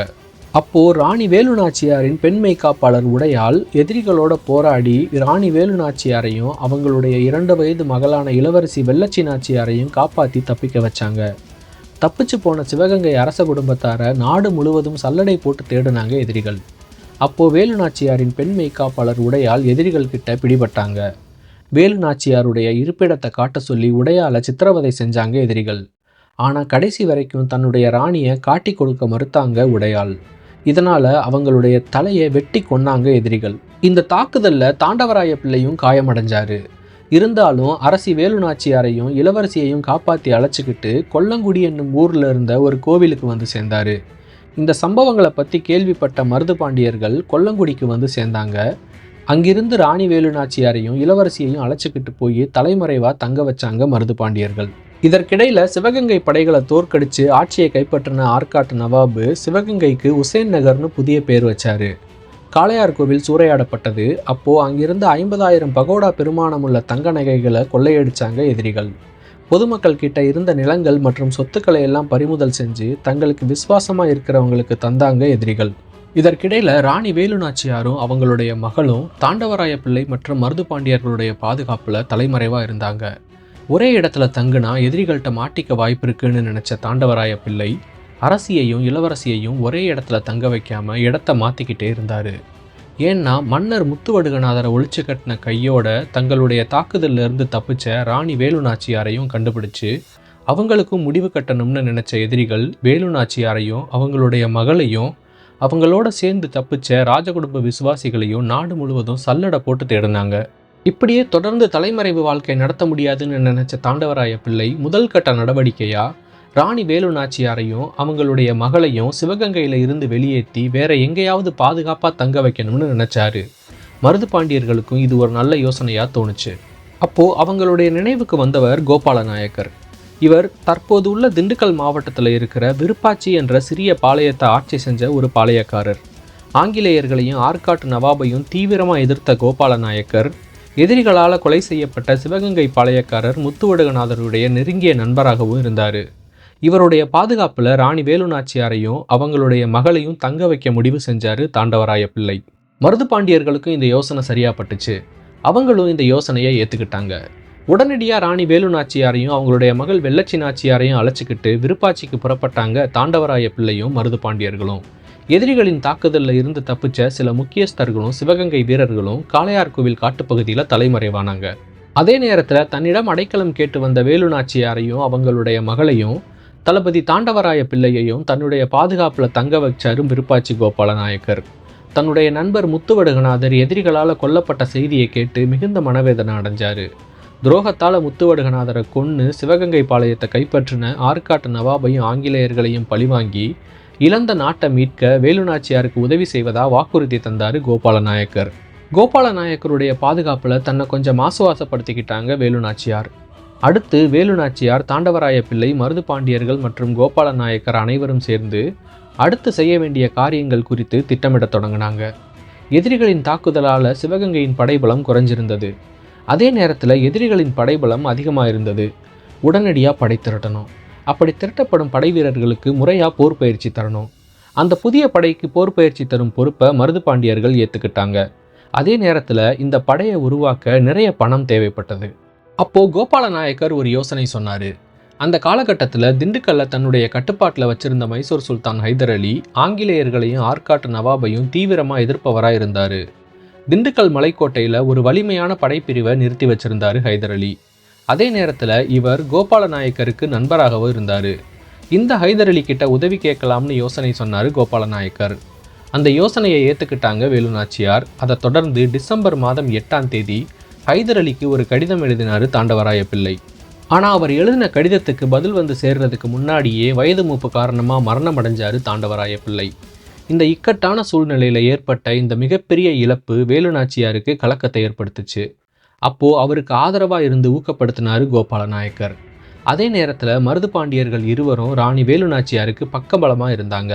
அப்போ ராணி வேலு நாச்சியாரின் பெண்மை காப்பாளர் உடையால் எதிரிகளோட போராடி ராணி வேலு நாச்சியாரையும் அவங்களுடைய இரண்டு வயது மகளான இளவரசி வெள்ளச்சி நாச்சியாரையும் காப்பாற்றி தப்பிக்க வச்சாங்க. தப்பிச்சு போன சிவகங்கை அரச குடும்பத்தார நாடு முழுவதும் சல்லடை போட்டு தேடினாங்க எதிரிகள். அப்போ வேலு நாச்சியாரின் பெண் மெய்காப்பாளர் உடையால் எதிரிகள் கிட்ட பிடிபட்டாங்க. வேலு நாச்சியாருடைய இருப்பிடத்தை காட்ட சொல்லி உடையால சித்திரவதை செஞ்சாங்க எதிரிகள். ஆனால் கடைசி வரைக்கும் தன்னுடைய ராணியை காட்டி கொடுக்க மறுத்தாங்க உடையாள். இதனால் அவங்களுடைய தலையை வெட்டி கொன்னாங்க எதிரிகள். இந்த தாக்குதலில் தாண்டவராய பிள்ளையும் காயமடைஞ்சாரு. இருந்தாலும் அரசி வேலு நாச்சியாரையும் இளவரசியையும் காப்பாற்றி அழைச்சிக்கிட்டு கொல்லங்குடி என்னும் ஊரில் இருந்த ஒரு கோவிலுக்கு வந்து சேர்ந்தாரு. இந்த சம்பவங்களை பற்றி கேள்விப்பட்ட மருது பாண்டியர்கள் கொல்லங்குடிக்கு வந்து சேர்ந்தாங்க. அங்கிருந்து ராணி வேலுநாச்சியாரையும் இளவரசியையும் அழைச்சிக்கிட்டு போய் தலைமறைவா தங்க வச்சாங்க மருது பாண்டியர்கள். இதற்கிடையில சிவகங்கை படைகளை தோற்கடிச்சு ஆட்சியை கைப்பற்றின ஆற்காட்டு நவாபு சிவகங்கைக்கு உசேன் நகர்னு புதிய பேர் வச்சாரு. காளையார் கோவில் சூறையாடப்பட்டது. அப்போ அங்கிருந்து ஐம்பதாயிரம் பகோடா பெருமானம் உள்ள தங்க நகைகளை கொள்ளையடிச்சாங்க எதிரிகள். பொதுமக்கள் கிட்ட இருந்த நிலங்கள் மற்றும் சொத்துக்களை எல்லாம் பறிமுதல் செஞ்சு தங்களுக்கு விசுவாசமா இருக்கிறவங்களுக்கு தந்தாங்க எதிரிகள். இதற்கிடையில் ராணி வேலுநாச்சியாரும் அவங்களுடைய மகளும் தாண்டவராய பிள்ளை மற்றும் மருது பாண்டியர்களுடைய பாதுகாப்பில் தலைமறைவாக இருந்தாங்க. ஒரே இடத்துல தங்குனா எதிரிகள்கிட்ட மாட்டிக்க வாய்ப்பு இருக்குன்னு நினச்ச தாண்டவராய பிள்ளை அரசியையும் இளவரசியையும் ஒரே இடத்துல தங்க வைக்காமல் இடத்த மாற்றிக்கிட்டே இருந்தார். ஏன்னா மன்னர் முத்துவடுகநாதரை ஒழிச்சு கட்டின கையோட தங்களுடைய தாக்குதலிருந்து தப்பிச்ச ராணி வேலுநாச்சியாரையும் கண்டுபிடிச்சு அவங்களுக்கும் முடிவு கட்டணும்னு நினச்ச எதிரிகள் வேலு நாச்சியாரையும் அவங்களுடைய மகளையும் அவங்களோட சேர்ந்து தப்பிச்ச ராஜகுடும்ப விசுவாசிகளையும் நாடு முழுவதும் சல்லடை போட்டு தேடினாங்க. இப்படியே தொடர்ந்து தலைமறைவு வாழ்க்கை நடத்த முடியாதுன்னு நினைச்ச தாண்டவராய பிள்ளை முதல் கட்ட நடவடிக்கையா? ராணி வேலு நாச்சியாரையும் அவங்களுடைய மகளையும் சிவகங்கையில இருந்து வெளியேற்றி வேற எங்கேயாவது பாதுகாப்பா தங்க வைக்கணும்னு நினைச்சாரு. மருது பாண்டியர்களுக்கும் இது ஒரு நல்ல யோசனையா தோணுச்சு. அப்போ அவங்களுடைய நினைவுக்கு வந்தவர் கோபால நாயக்கர் இவர் தற்போது உள்ள திண்டுக்கல் மாவட்டத்தில் இருக்கிற விருப்பாச்சி என்ற சிறிய பாளையத்தை ஆட்சி செஞ்ச ஒரு பாளையக்காரர். ஆங்கிலேயர்களையும் ஆற்காட்டு நவாபையும் தீவிரமாக எதிர்த்த கோபால நாயக்கர் எதிரிகளால் கொலை செய்யப்பட்ட சிவகங்கை பாளையக்காரர் முத்துவடுகநாதருடைய நெருங்கிய நண்பராகவும் இருந்தார். இவருடைய பாதுகாப்பில் ராணி வேலுநாச்சியாரையும் அவங்களுடைய மகளையும் தங்க வைக்க முடிவு செஞ்சார் தாண்டவராய பிள்ளை மருது பாண்டியர்களுக்கும் இந்த யோசனை சரியாப்பட்டுச்சு. அவங்களும் இந்த யோசனையை ஏற்றுக்கிட்டாங்க உடனடியாக ராணி வேலு நாச்சியாரையும் அவங்களுடைய மகள் வெள்ளச்சி நாச்சியாரையும் அழைச்சிக்கிட்டு விருப்பாச்சிக்கு புறப்பட்டாங்க தாண்டவராய பிள்ளையும் மருது பாண்டியர்களும். எதிரிகளின் தாக்குதலில் இருந்து தப்பிச்ச சில முக்கியஸ்தர்களும் சிவகங்கை வீரர்களும் காளையார் கோவில் காட்டுப்பகுதியில் தலைமறைவானாங்க. அதே நேரத்தில் தன்னிடம் அடைக்கலம் கேட்டு வந்த வேலு நாச்சியாரையும் அவங்களுடைய மகளையும் தளபதி தாண்டவராய பிள்ளையையும் தன்னுடைய பாதுகாப்பில் தங்க வச்சாரும் விருப்பாச்சி கோபால நாயக்கர் தன்னுடைய நண்பர் முத்துவடுகநாதர் எதிரிகளால் கொல்லப்பட்ட செய்தியை கேட்டு மிகுந்த மனவேதனை அடைஞ்சாரு. துரோகத்தால் முத்துவடுகநாதரை கொன்று சிவகங்கை பாளையத்தை கைப்பற்றின ஆற்காட்டு நவாபையும் ஆங்கிலேயர்களையும் பழிவாங்கி இழந்த நாட்டை மீட்க வேலுநாச்சியாருக்கு உதவி செய்வதா வாக்குறுதி தந்தார் கோபால நாயக்கர் கோபால நாயக்கருடைய பாதுகாப்பில் தன்னை கொஞ்சம் ஆசுவாசப்படுத்திக்கிட்டாங்க வேலுநாச்சியார். அடுத்து வேலுநாச்சியார் தாண்டவராய பிள்ளை மருது பாண்டியர்கள் மற்றும் கோபால நாயக்கர் அனைவரும் சேர்ந்து அடுத்து செய்ய வேண்டிய காரியங்கள் குறித்து திட்டமிடத் தொடங்கினாங்க. எதிரிகளின் தாக்குதலால் சிவகங்கையின் படைபலம் குறைஞ்சிருந்தது. அதே நேரத்தில் எதிரிகளின் படைபலம் அதிகமாக இருந்தது உடனடியாக படை திரட்டணும். அப்படி திரட்டப்படும் படை வீரர்களுக்கு முறையாக போர் பயிற்சி தரணும். அந்த புதிய படைக்கு போர் பயிற்சி தரும் பொறுப்பை மருது பாண்டியர்கள் ஏற்றுக்கிட்டாங்க அதே நேரத்தில் இந்த படையை உருவாக்க நிறைய பணம் தேவைப்பட்டது. அப்போது கோபால நாயக்கர் ஒரு யோசனை சொன்னார். அந்த காலகட்டத்தில் திண்டுக்கல்ல தன்னுடைய கட்டுப்பாட்டில் வச்சிருந்த மைசூர் சுல்தான் ஹைதர் அலி ஆங்கிலேயர்களையும் ஆற்காட்டு நவாபையும் தீவிரமாக எதிர்ப்பவராக இருந்தார். திண்டுக்கல் மலைக்கோட்டையில் ஒரு வலிமையான படைப்பிரிவை நிறுத்தி வச்சிருந்தார் ஹைதர் அலி. அதே நேரத்தில் இவர் கோபால நாயக்கருக்கு நண்பராகவும் இருந்தார். இந்த ஹைதர் அலி கிட்ட உதவி கேட்கலாம்னு யோசனை சொன்னார் கோபால நாயக்கர் அந்த யோசனையை ஏற்றுக்கிட்டாங்க வேலு நாச்சியார் அதை தொடர்ந்து டிசம்பர் மாதம் எட்டாம் தேதி ஹைதர் அலிக்கு ஒரு கடிதம் எழுதினார் தாண்டவராய பிள்ளை. ஆனால் அவர் எழுதின கடிதத்துக்கு பதில் வந்து சேர்றதுக்கு முன்னாடியே வயது மூப்பு காரணமாக மரணம் அடைஞ்சார் தாண்டவராய பிள்ளை. இந்த இக்கட்டான சூழ்நிலையில் ஏற்பட்ட இந்த மிகப்பெரிய இழப்பு வேலு நாச்சியாருக்கு கலக்கத்தை ஏற்படுத்துச்சு. அப்போ அவருக்கு ஆதரவாக இருந்து ஊக்கப்படுத்தினார் கோபால நாயக்கர் அதே நேரத்தில் மருது பாண்டியர்கள் இருவரும் ராணி வேலு நாச்சியாருக்கு பக்கபலமாக இருந்தாங்க.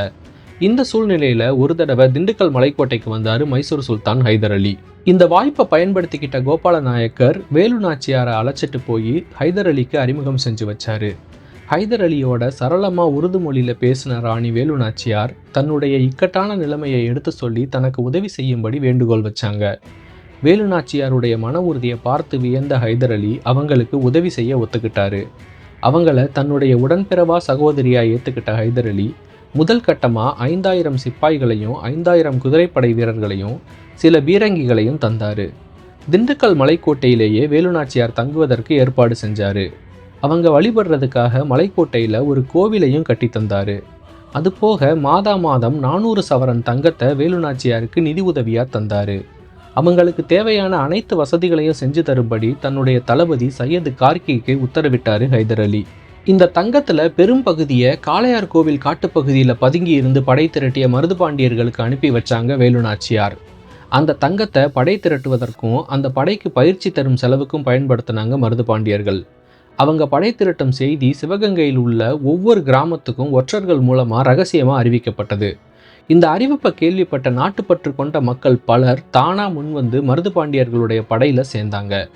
இந்த சூழ்நிலையில் ஒரு தடவை திண்டுக்கல் மலைக்கோட்டைக்கு வந்தார் மைசூர் சுல்தான் ஹைதர் அலி. இந்த வாய்ப்பை பயன்படுத்திக்கிட்ட கோபால நாயக்கர் வேலு நாச்சியாரை அழைச்சிட்டு போய் ஹைதர் அலிக்கு அறிமுகம் செஞ்சு வச்சாரு. ஹைதர் அலியோட சரளமாக உருது மொழியில் பேசின ராணி வேலு நாச்சியார் தன்னுடைய இக்கட்டான நிலைமையை எடுத்து சொல்லி தனக்கு உதவி செய்யும்படி வேண்டுகோள் வச்சாங்க. வேலு நாச்சியாருடைய மன உறுதியை பார்த்து வியந்த ஹைதர் அலி அவங்களுக்கு உதவி செய்ய ஒத்துக்கிட்டாரு. அவங்கள தன்னுடைய உடன்பிறவா சகோதரியாக ஏற்றுக்கிட்ட ஹைதர் அலி முதல் கட்டமாக ஐந்தாயிரம் சிப்பாய்களையும் ஐந்தாயிரம் குதிரைப்படை வீரர்களையும் சில பீரங்கிகளையும் தந்தார். திண்டுக்கல் மலைக்கோட்டையிலேயே வேலுநாச்சியார் தங்குவதற்கு ஏற்பாடு செஞ்சார். அவங்க வழிபடுறதுக்காக மலைக்கோட்டையில் ஒரு கோவிலையும் கட்டி தந்தார். அதுபோக மாதா மாதம் நானூறு சவரன் தங்கத்தை வேலுநாச்சியாருக்கு நிதி உதவியாக தந்தார். அவங்களுக்கு தேவையான அனைத்து வசதிகளையும் செஞ்சு தரும்படி தன்னுடைய தளபதி சையது கார்கிக்கு உத்தரவிட்டாரு ஹைதர் அலி. இந்த தங்கத்தில் பெரும் பகுதியை காளையார் கோவில் காட்டுப்பகுதியில் பதுங்கி இருந்து படை திரட்டிய மருது பாண்டியர்களுக்கு அனுப்பி வச்சாங்க வேலுநாச்சியார். அந்த தங்கத்தை படை திரட்டுவதற்கும் அந்த படைக்கு பயிற்சி தரும் செலவுக்கும் பயன்படுத்தினாங்க மருது பாண்டியர்கள். அவங்க படை திரட்டும் செய்தி சிவகங்கையில் உள்ள ஒவ்வொரு கிராமத்துக்கும் ஒற்றர்கள் மூலமாக ரகசியமாக அறிவிக்கப்பட்டது. இந்த அறிவிப்பை கேள்விப்பட்ட நாட்டுப்பற்று கொண்ட மக்கள் பலர் தானா முன்வந்து மருது பாண்டியர்களுடைய சேர்ந்தாங்க.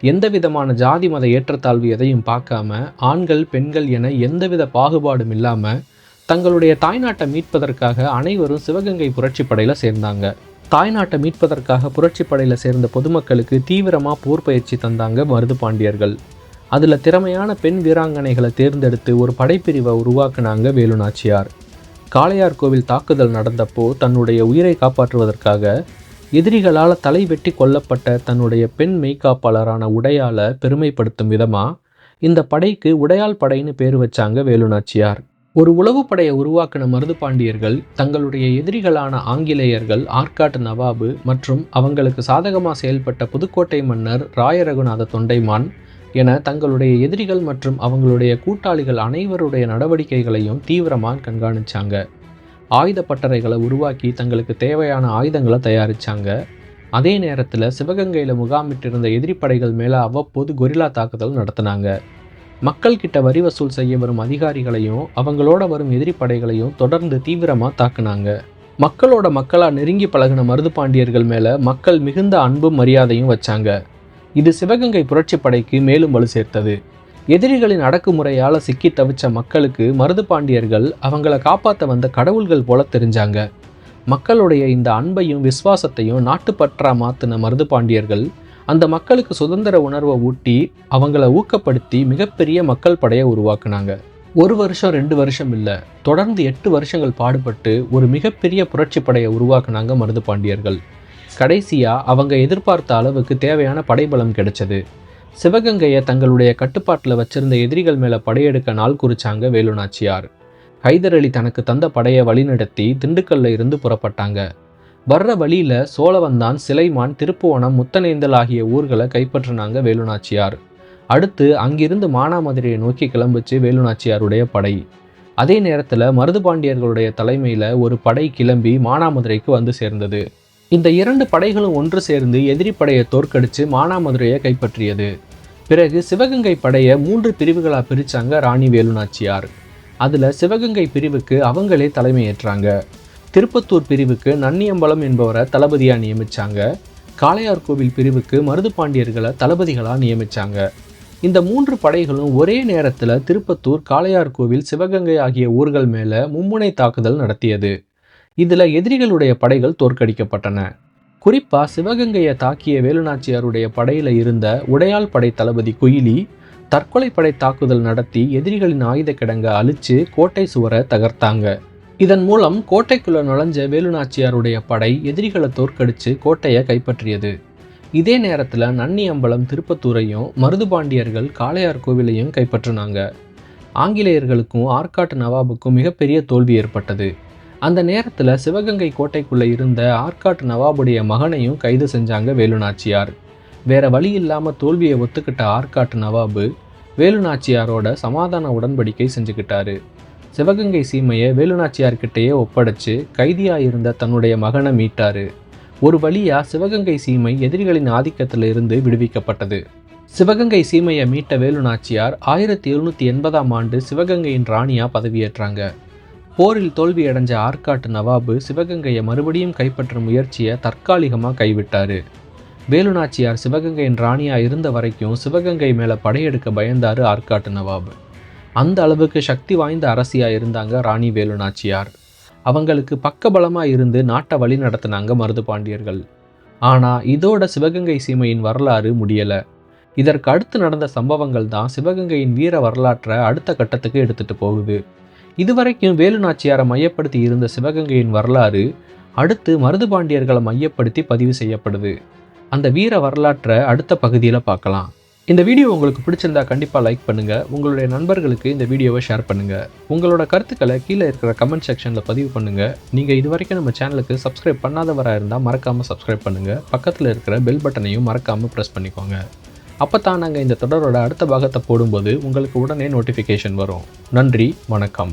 எந்த விதமான ஜாதி மத ஏற்றத்தாழ்வு எதையும் பார்க்காம ஆண்கள் பெண்கள் என எந்தவித பாகுபாடும் இல்லாமல் தங்களுடைய தாய்நாட்டை மீட்பதற்காக அனைவரும் சிவகங்கை புரட்சி படையில் சேர்ந்தாங்க. தாய்நாட்டை மீட்பதற்காக புரட்சி படையில் சேர்ந்த பொதுமக்களுக்கு தீவிரமாக போர் பயிற்சி தந்தாங்க மருது பாண்டியர்கள் அதில் திறமையான பெண் வீராங்கனைகளை தேர்ந்தெடுத்து ஒரு படைப்பிரிவை உருவாக்குனாங்க வேலுநாச்சியார். காளையார் கோவில் தாக்குதல் நடந்தப்போ தன்னுடைய உயிரை காப்பாற்றுவதற்காக எதிரிகளால் தலை வெட்டி கொல்லப்பட்ட தன்னுடைய பெண் மெய்காப்பாளரான உடையால பெருமைப்படுத்தும் விதமாக இந்த படைக்கு உடையாள் படைன்னு பேர் வச்சாங்க வேலுநாச்சியார். ஒரு உளவு படையை உருவாக்கின மருது பாண்டியர்கள் தங்களுடைய எதிரிகளான ஆங்கிலேயர்கள் ஆற்காட்டு நவாபு மற்றும் அவங்களுக்கு சாதகமாக செயல்பட்ட புதுக்கோட்டை மன்னர் ராயரகுநாத தொண்டைமான் என தங்களுடைய எதிரிகள் மற்றும் அவங்களுடைய கூட்டாளிகள் அனைவருடைய நடவடிக்கைகளையும் தீவிரமாக கண்காணிச்சாங்க. ஆயுத பட்டறைகளை உருவாக்கி தங்களுக்கு தேவையான ஆயுதங்களை தயாரித்தாங்க அதே நேரத்தில் சிவகங்கையில் முகாமிட்டிருந்த எதிரிப்படைகள் மேலே அவ்வப்போது கொரில்லா தாக்குதல் நடத்தினாங்க. மக்கள் கிட்ட வரி வசூல் செய்ய வரும் அதிகாரிகளையும் அவங்களோட வரும் எதிரிப்படைகளையும் தொடர்ந்து தீவிரமாக தாக்குனாங்க. மக்களோட மக்களாக நெருங்கி பழகின மருது பாண்டியர்கள் மேலே மக்கள் மிகுந்த அன்பும் மரியாதையும் வச்சாங்க. இது சிவகங்கை புரட்சிப்படைக்கு மேலும் வலு சேர்த்தது. எதிரிகளின் அடக்குமுறையால் சிக்கி தவிச்ச மக்களுக்கு மருது பாண்டியர்கள் அவங்கள காப்பாற்ற வந்த கடவுள்கள் போல தெரிஞ்சாங்க. மக்களுடைய இந்த அன்பையும் விசுவாசத்தையும் நாட்டுப்பற்றா மாற்றின மருது பாண்டியர்கள் அந்த மக்களுக்கு சுதந்திர உணர்வை ஊட்டி அவங்கள ஊக்கப்படுத்தி மிகப்பெரிய மக்கள் படையை உருவாக்குனாங்க. ஒரு வருஷம் ரெண்டு வருஷம் இல்லை தொடர்ந்து எட்டு வருஷங்கள் பாடுபட்டு ஒரு மிகப்பெரிய புரட்சி படையை உருவாக்குனாங்க மருது பாண்டியர்கள். கடைசியாக அவங்க எதிர்பார்த்த அளவுக்கு தேவையான படைபலம் கிடைச்சது. சிவகங்கையை தங்களுடைய கட்டுப்பாட்டில் வச்சிருந்த எதிரிகள் மேலே படையெடுக்க நாள் குறிச்சாங்க வேலுநாச்சியார். ஹைதர் அலி தனக்கு தந்த படையை வழிநடத்தி திண்டுக்கல்ல இருந்து புறப்பட்டாங்க. வர்ற வழியில் சோழவந்தான் சிலைமான் திருப்புவனம் முத்தனேந்தல் ஆகிய ஊர்களை கைப்பற்றினாங்க வேலுநாச்சியார். அடுத்து அங்கிருந்து மானாமதுரையை நோக்கி கிளம்பிச்சு வேலுநாச்சியாருடைய படை. அதே நேரத்தில் மருதுபாண்டியர்களுடைய தலைமையில் ஒரு படை கிளம்பி மானாமதுரைக்கு வந்து சேர்ந்தது. இந்த இரண்டு படைகளும் ஒன்று சேர்ந்து எதிரி படையை தோற்கடித்து மானாமதுரையை கைப்பற்றியது. பிறகு சிவகங்கை படையை மூன்று பிரிவுகளாக பிரித்தாங்க ராணி வேலுநாச்சியார். அதில் சிவகங்கை பிரிவுக்கு அவங்களே தலைமையேற்றாங்க. திருப்பத்தூர் பிரிவுக்கு நன்னியம்பலம் என்பவரை தளபதியாக நியமித்தாங்க காளையார் கோவில் பிரிவுக்கு மருது பாண்டியர்களை தளபதிகளாக நியமித்தாங்க இந்த மூன்று படைகளும் ஒரே நேரத்தில் திருப்பத்தூர் காளையார் கோவில் சிவகங்கை ஆகிய ஊர்கள் மேலே மும்முனை தாக்குதல் நடத்தியது. இதில் எதிரிகளுடைய படைகள் தோற்கடிக்கப்பட்டன. குறிப்பாக சிவகங்கையை தாக்கிய வேலுநாச்சியாருடைய படையில் இருந்த உடையாள் படை தளபதி குயிலி தற்கொலை படை தாக்குதல் நடத்தி எதிரிகளின் ஆயுத கிடங்க அழிச்சு கோட்டை சுவரை தகர்த்தாங்க. இதன் மூலம் கோட்டைக்குள்ள நுழைஞ்ச வேலுநாச்சியாருடைய படை எதிரிகளை தோற்கடிச்சு கோட்டையை கைப்பற்றியது. இதே நேரத்தில் நன்னி அம்பலம் திருப்பத்தூரையும் மருதுபாண்டியர்கள் காளையார் கோவிலையும் கைப்பற்றினாங்க. ஆங்கிலேயர்களுக்கும் ஆற்காட்டு நவாபுக்கும் மிகப்பெரிய தோல்வி ஏற்பட்டது. அந்த நேரத்தில் சிவகங்கை கோட்டைக்குள்ளே இருந்த ஆற்காட்டு நவாபுடைய மகனையும் கைது செஞ்சாங்க வேலுநாச்சியார். வேற வழி இல்லாமல் தோல்வியை ஒத்துக்கிட்ட ஆற்காட்டு நவாபு வேலுநாச்சியாரோட சமாதான உடன்படிக்கை செஞ்சுக்கிட்டாரு. சிவகங்கை சீமையை வேலுநாச்சியார்கிட்டேயே ஒப்படைச்சு கைதியாக இருந்த தன்னுடைய மகனை மீட்டாரு. ஒரு வழியாக சிவகங்கை சீமை எதிரிகளின் ஆதிக்கத்தில் இருந்து விடுவிக்கப்பட்டது. சிவகங்கை சீமையை மீட்ட வேலுநாச்சியார் ஆயிரத்தி எழுநூற்றி எண்பதாம் ஆண்டு சிவகங்கையின் ராணியாக பதவியேற்றாங்க. போரில் தோல்வியடைஞ்ச ஆற்காட்டு நவாபு சிவகங்கையை மறுபடியும் கைப்பற்றும் முயற்சியை தற்காலிகமாக கைவிட்டார். வேலுநாச்சியார் சிவகங்கையின் ராணியாக இருந்த வரைக்கும் சிவகங்கை மேலே படையெடுக்க பயந்தார் ஆற்காட்டு நவாபு. அந்த அளவுக்கு சக்தி வாய்ந்த அரசியாக இருந்தாங்க ராணி வேலுநாச்சியார். அவங்களுக்கு பக்கபலமாக இருந்து நாட்டை வழி நடத்தினாங்க மருது பாண்டியர்கள். ஆனால் இதோட சிவகங்கை சீமையின் வரலாறு முடியலை. இதற்கு அடுத்து நடந்த சம்பவங்கள் தான் சிவகங்கையின் வீர வரலாற்றை அடுத்த கட்டத்துக்கு எடுத்துட்டு போகுது. இதுவரைக்கும் வேலுநாச்சியாரை மையப்படுத்தி இருந்த சிவகங்கையின் வரலாறு அடுத்து மருது பாண்டியர்களை மையப்படுத்தி பதிவு செய்யப்படுது. அந்த வீர வரலாற்றை அடுத்த பகுதியில் பார்க்கலாம். இந்த வீடியோ உங்களுக்கு பிடிச்சிருந்தா கண்டிப்பாக லைக் பண்ணுங்கள் உங்களுடைய நண்பர்களுக்கு இந்த வீடியோவை ஷேர் பண்ணுங்கள் உங்களோட கருத்துக்களை கீழே இருக்கிற கமெண்ட் செக்ஷனில் பதிவு பண்ணுங்கள் நீங்கள் இது வரைக்கும் நம்ம சேனலுக்கு சப்ஸ்கிரைப் பண்ணாதவராக இருந்தால் மறக்காமல் சப்ஸ்கிரைப் பண்ணுங்கள் பக்கத்தில் இருக்கிற பெல் பட்டனையும் மறக்காமல் ப்ரெஸ் பண்ணிக்கோங்க. அப்போ தான் நாங்கள் இந்த தொடரோட அடுத்த பாகத்தை போடும்போது உங்களுக்கு உடனே நோட்டிஃபிகேஷன் வரும். நன்றி வணக்கம்.